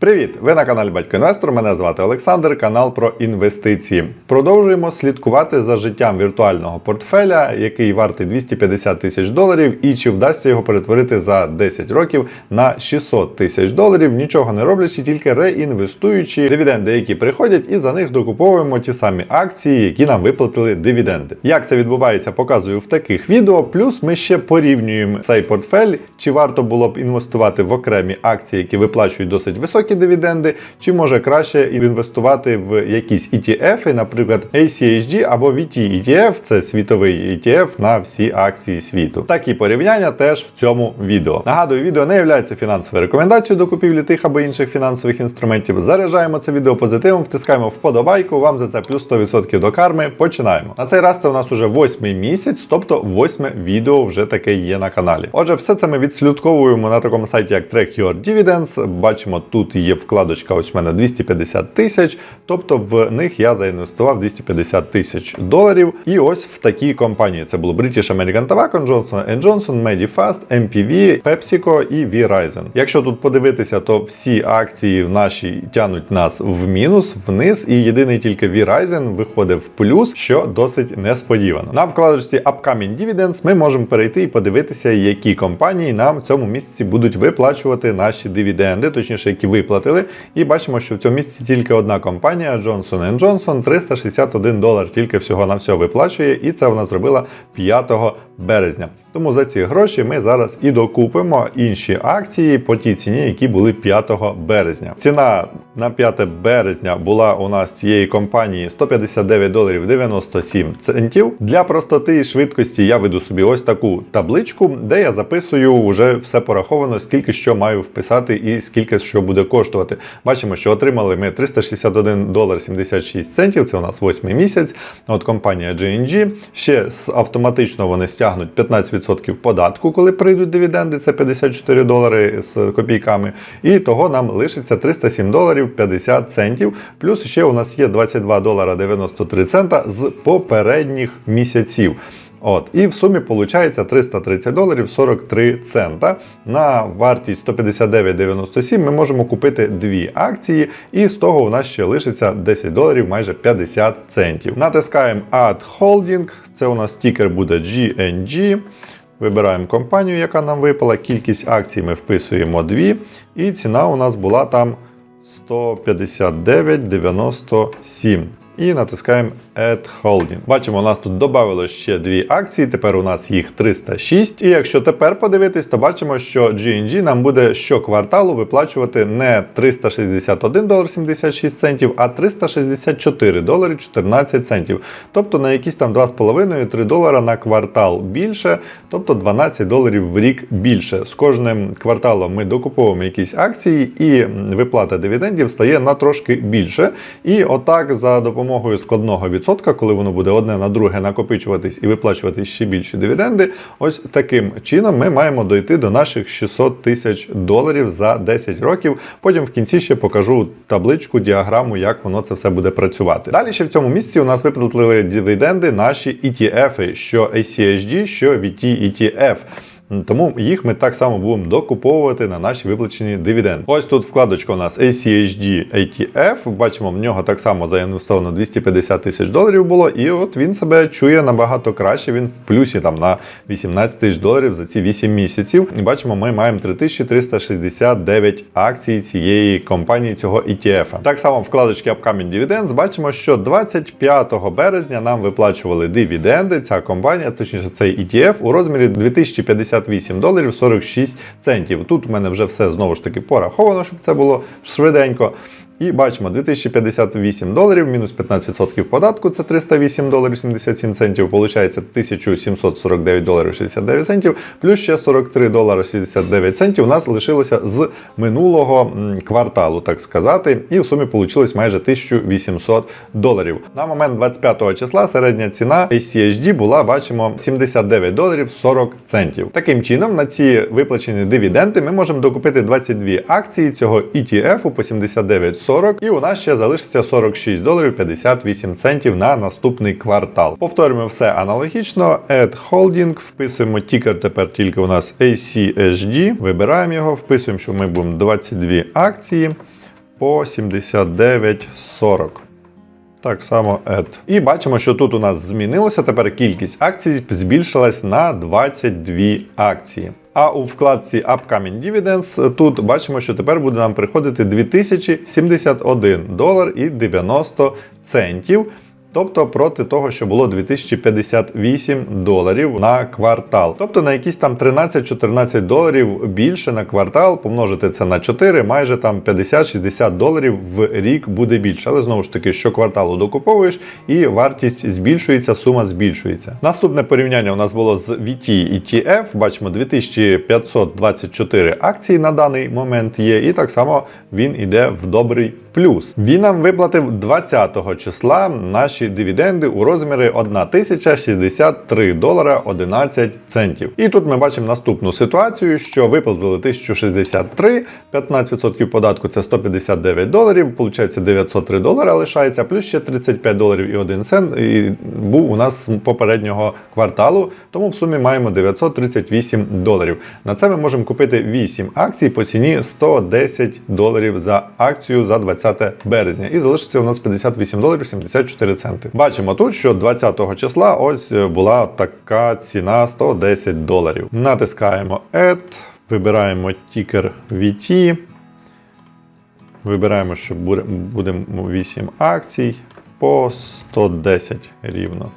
Привіт! Ви на каналі Батько Інвестор. Мене звати Олександр, канал про інвестиції. Продовжуємо слідкувати за життям віртуального портфеля, який вартий 250 тисяч доларів, і чи вдасться його перетворити за 10 років на 600 тисяч доларів, нічого не роблячи, тільки реінвестуючи дивіденди, які приходять, і за них докуповуємо ті самі акції, які нам виплатили дивіденди. Як це відбувається, показую в таких відео. Плюс ми ще порівнюємо цей портфель, чи варто було б інвестувати в окремі акції, які виплачують досить високі дивіденди, чи може краще інвестувати в якісь ETF, наприклад, ACHD або VT ETF, це світовий ETF на всі акції світу. Такі порівняння теж в цьому відео. Нагадую, відео не є фінансовою рекомендацією до купівлі тих або інших фінансових інструментів. Заряджаємо це відео позитивом, втискаємо вподобайку. Вам за це плюс 100% до карми. Починаємо. На цей раз це у нас уже восьмий місяць, тобто восьме відео вже таке є на каналі. Отже, все це ми відслідковуємо на такому сайті, як Track Your Dividends. Бачимо, тут є вкладочка. Ось в мене 250 тисяч. Тобто в них я заінвестував 250 тисяч доларів. І ось в такій компанії це було British American Tobacco, Johnson Johnson, Medifast, MPV, PepsiCo і Verizon. Якщо тут подивитися, то всі акції в нашій тянуть нас в мінус, вниз, і єдиний тільки Verizon виходить в плюс, що досить несподівано. На вкладочці Upcoming Dividends ми можемо перейти і подивитися, які компанії нам в цьому місяці будуть виплачувати наші дивіденди, точніше, які виплатили. І бачимо, що в цьому місці тільки одна компанія Johnson Johnson 361 долар тільки всього на всього виплачує, і це вона зробила 5 березня. Тому за ці гроші ми зараз і докупимо інші акції по тій ціні, які були 5 березня. Ціна на 5 березня була у нас цієї компанії 159 доларів 97 центів. Для простоти і швидкості я веду собі ось таку табличку, де я записую вже все пораховано, скільки що маю вписати і скільки що буде коштувати. Бачимо, що отримали ми 361 долар 76 центів. Це у нас 8 місяць. От компанія G&G. Ще автоматично вони стягнуть 15% податку, коли прийдуть дивіденди. Це 54 долари з копійками. І того нам лишиться 307 доларів 50 центів. Плюс ще у нас є 22 долара 93 цента з попередніх місяців. От, і в сумі виходить 330 доларів 43 цента. На вартість 159,97 ми можемо купити дві акції, і з того у нас ще лишиться 10 доларів майже 50 центів. Натискаємо Add Holding, це у нас стікер буде GNG. Вибираємо компанію, яка нам випала. Кількість акцій ми вписуємо дві. І ціна у нас була там 159,97. І натискаємо Add Holding. Бачимо, у нас тут додавалося ще дві акції, тепер у нас їх 306. І якщо тепер подивитись, то бачимо, що G&G нам буде щокварталу виплачувати не 361 долар 76 центів, а 364 долари 14 центів. Тобто на якісь там 2,5-3 долара на квартал більше, тобто 12 доларів в рік більше. З кожним кварталом ми докуповуємо якісь акції, і виплата дивідендів стає на трошки більше. І отак за допомогою складного відсотка, коли воно буде одне на друге накопичуватись і виплачувати ще більші дивіденди, ось таким чином ми маємо дойти до наших 600 тисяч доларів за 10 років. Потім в кінці ще покажу табличку, діаграму, як воно це все буде працювати. Далі ще в цьому місці у нас виплатили дивіденди наші ETF, що ACHD, що VT ETF. Тому їх ми так само будемо докуповувати на наші виплачені дивіденди. Ось тут вкладочка у нас ACHD ATF. Бачимо, в нього так само заінвестовано 250 тисяч доларів було, і от він себе чує набагато краще. Він в плюсі там на 18 тисяч доларів за ці 8 місяців. І бачимо, ми маємо 3369 акцій цієї компанії, цього ETF. Так само вкладочки Upcoming Dividends бачимо, що 25 березня нам виплачували дивіденди. Ця компанія, точніше, цей ETF, у розмірі 2058 доларів 46 центів. Тут у мене вже все знову ж таки пораховано, щоб це було швиденько. І бачимо 2058 доларів, мінус 15% податку, це 308 доларів 77 центів. Получається 1749 доларів 69 центів, плюс ще 43 долари 69 центів. У нас лишилося з минулого кварталу, так сказати. І в сумі вийшло майже 1800 доларів. На момент 25 числа середня ціна ACHD була, бачимо, 79 доларів 40 центів. Таким чином, на ці виплачені дивіденди ми можемо докупити 22 акції цього ETF по 79 40, і у нас ще залишиться 46 доларів 58 центів на наступний квартал. Повторюємо все аналогічно. Add Holding, вписуємо тікер тепер тільки у нас ACHD, вибираємо його, вписуємо, що ми будемо 22 акції. по 79,40. Так само ED. І бачимо, що тут у нас змінилося. Тепер кількість акцій збільшилась на 22 акції. А у вкладці Upcoming Dividends тут бачимо, що тепер буде нам приходити 2071 долар і 90 центів. Тобто проти того, що було 2058 доларів на квартал. Тобто на якісь там 13-14 доларів більше на квартал, помножити це на 4, майже там 50-60 доларів в рік буде більше. Але знову ж таки, що кварталу докуповуєш, і вартість збільшується, сума збільшується. Наступне порівняння у нас було з VT і TF. Бачимо 2524 акції на даний момент є, і так само він іде в добрий плюс. Він нам виплатив 20 числа наші дивіденди у розмірі 1063 долара 11 центів. І тут ми бачимо наступну ситуацію, що виплатили 1063, 15% податку це 159 доларів, получається 903 долара лишається, плюс ще 35 доларів і 1 цент і був у нас з попереднього кварталу, тому в сумі маємо 938 доларів. На це ми можемо купити 8 акцій по ціні 110 доларів за акцію за 20 березня. І залишиться у нас 58 доларів 74 центи. Бачимо тут, що 20 числа ось е, була така ціна 110 доларів. Натискаємо Add, вибираємо тікер VT. Вибираємо, що будемо 8 акцій по 110 рівно.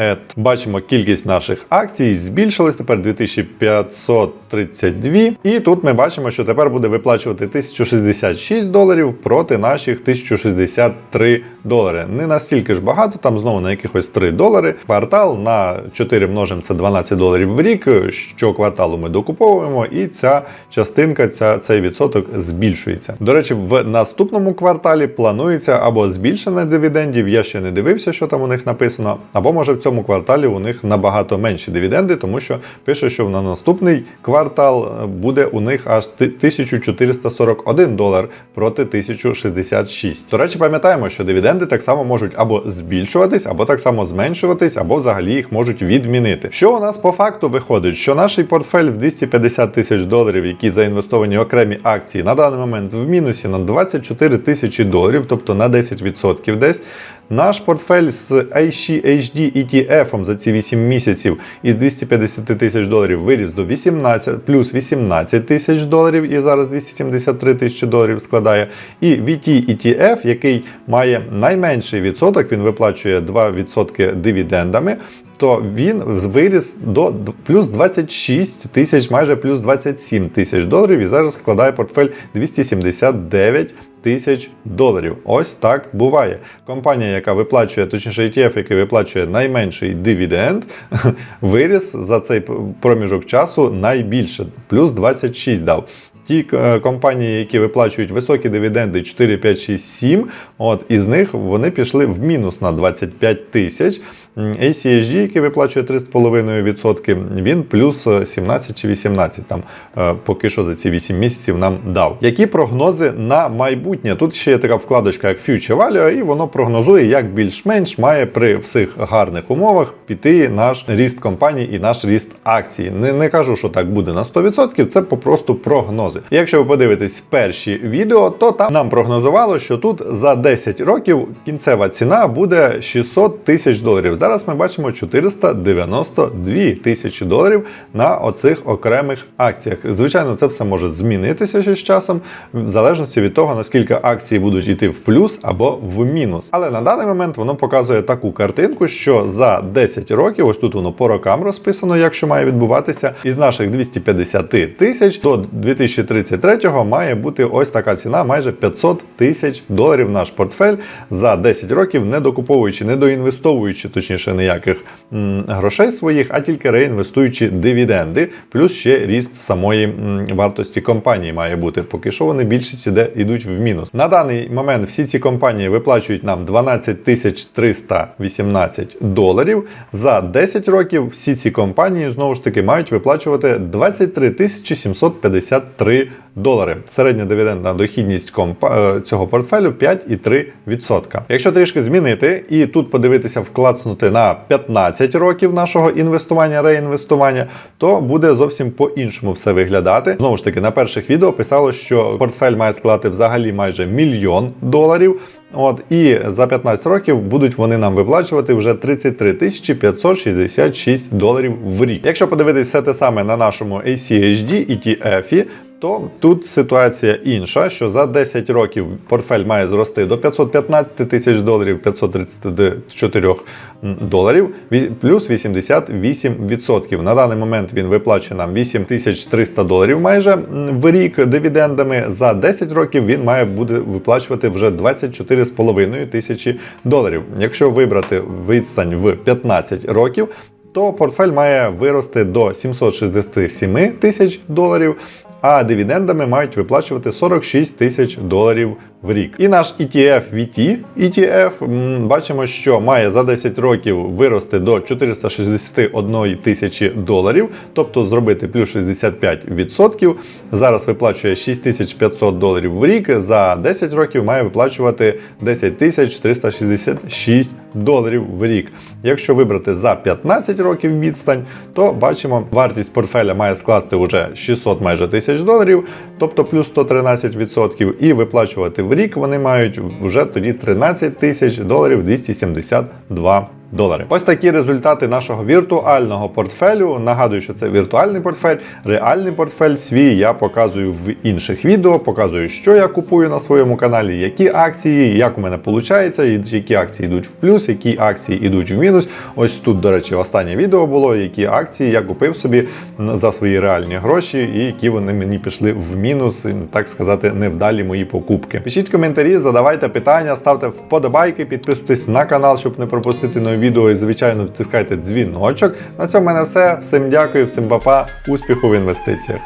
Add. Бачимо, кількість наших акцій збільшилась тепер 2532. І тут ми бачимо, що тепер буде виплачувати 1066 доларів проти наших 1063 долари. Не настільки ж багато, там знову на якихось 3 долари. Квартал на 4 множимо це 12 доларів в рік. Що кварталу ми докуповуємо, і ця частинка, ця, цей відсоток збільшується. До речі, в наступному кварталі планується або збільшення дивідендів. Я ще не дивився, що там у них написано, або може в цьому кварталі у них набагато менші дивіденди, тому що пише, що на наступний квартал е, буде у них аж 1441 долар проти 1066. До речі, пам'ятаємо, що дивіденди так само можуть або збільшуватись, або так само зменшуватись, або взагалі їх можуть відмінити. Що у нас по факту виходить? Що наш портфель в 250 тисяч доларів, які заінвестовані в окремі акції, на даний момент в мінусі на 24 тисячі доларів, тобто на 10% десь. Наш портфель з iShi HD ETF за ці 8 місяців із 250 тисяч доларів виріс до 18, плюс 18 тисяч доларів і зараз 273 тисячі доларів складає. І VT ETF, який має найменший відсоток, він виплачує 2% дивідендами. То він виріс до плюс 26 тисяч, майже плюс 27 тисяч доларів, і зараз складає портфель 279 тисяч доларів. Ось так буває. Компанія, яка виплачує, точніше ETF, який виплачує найменший дивіденд, виріс за цей проміжок часу найбільше, плюс 26 дав. Ті е, компанії, які виплачують високі дивіденди 4, 5, 6, 7, от із них вони пішли в мінус на 25 тисяч. М, ACHD, який виплачує 3,5%, він плюс е, 17 чи 18 там е, поки що за ці 8 місяців нам дав. Які прогнози на майбутнє? Тут ще є така вкладочка, як Future Value, і воно прогнозує, як більш-менш має при всіх гарних умовах піти наш ріст компаній і наш ріст акцій. Не, не кажу, що так буде на 100%, це попросту прогнози. Якщо ви подивитесь перші відео, то там нам прогнозувало, що тут за 10 років кінцева ціна буде 600 тисяч доларів. Зараз ми бачимо 492 тисячі доларів на оцих окремих акціях. Звичайно, це все може змінитися ще з часом, в залежності від того, наскільки акції будуть йти в плюс або в мінус. Але на даний момент воно показує таку картинку, що за 10 років, ось тут воно по рокам розписано, як що має відбуватися, із наших 250 тисяч до 2033 має бути ось така ціна, майже 500 тисяч доларів наш портфель за 10 років, не докуповуючи, не доінвестовуючи, точніше, ніяких м, грошей своїх, а тільки реінвестуючи дивіденди, плюс ще ріст самої м, вартості компанії має бути. Поки що вони більшість іде йдуть в мінус. На даний момент всі ці компанії виплачують нам 12 тисяч 318 доларів. За 10 років всі ці компанії знову ж таки мають виплачувати 23 тисячі 753 долари. Середня дивідендна дохідність компа- е, цього портфелю 5,3%. Якщо трішки змінити і тут подивитися, вклацнути на 15 років нашого інвестування, реінвестування, то буде зовсім по-іншому все виглядати. Знову ж таки, на перших відео писало, що портфель має складати взагалі майже мільйон доларів. От і за 15 років будуть вони нам виплачувати вже 33 тисячі 566 доларів в рік. Якщо подивитися те саме на нашому ACHD ETF, то тут ситуація інша, що за 10 років портфель має зрости до 515 тисяч доларів, 534 доларів, плюс 88%. На даний момент він виплачує нам 8300 доларів майже в рік дивідендами. За 10 років він має буде виплачувати вже 24,5 тисячі доларів. Якщо вибрати відстань в 15 років, то портфель має вирости до 767 тисяч доларів, а дивідендами мають виплачувати 46 тисяч доларів в рік. І наш ETF VT ETF бачимо, що має за 10 років вирости до 461 тисячі доларів, тобто зробити плюс 65%. Зараз виплачує 6500 доларів в рік. За 10 років має виплачувати 10 тисяч 366 доларів в рік. Якщо вибрати за 15 років відстань, то бачимо, вартість портфеля має скласти уже 600 майже тисяч доларів, тобто плюс 113%, і виплачувати в рік вони мають вже тоді 13 тисяч доларів 272 долари. Ось такі результати нашого віртуального портфелю. Нагадую, що це віртуальний портфель, реальний портфель свій я показую в інших відео, показую, що я купую на своєму каналі, які акції, як у мене виходить, які акції йдуть в плюс, які акції йдуть в мінус. Ось тут, до речі, останнє відео було, які акції я купив собі за свої реальні гроші, і які вони мені пішли в мінус, так сказати, невдалі мої покупки. Пишіть коментарі, задавайте питання, ставте вподобайки, підписуйтесь на канал, щоб не пропустити нові відео. І звичайно, втискайте дзвіночок. На цьому в мене все. Всім дякую, всім папа, успіху в інвестиціях.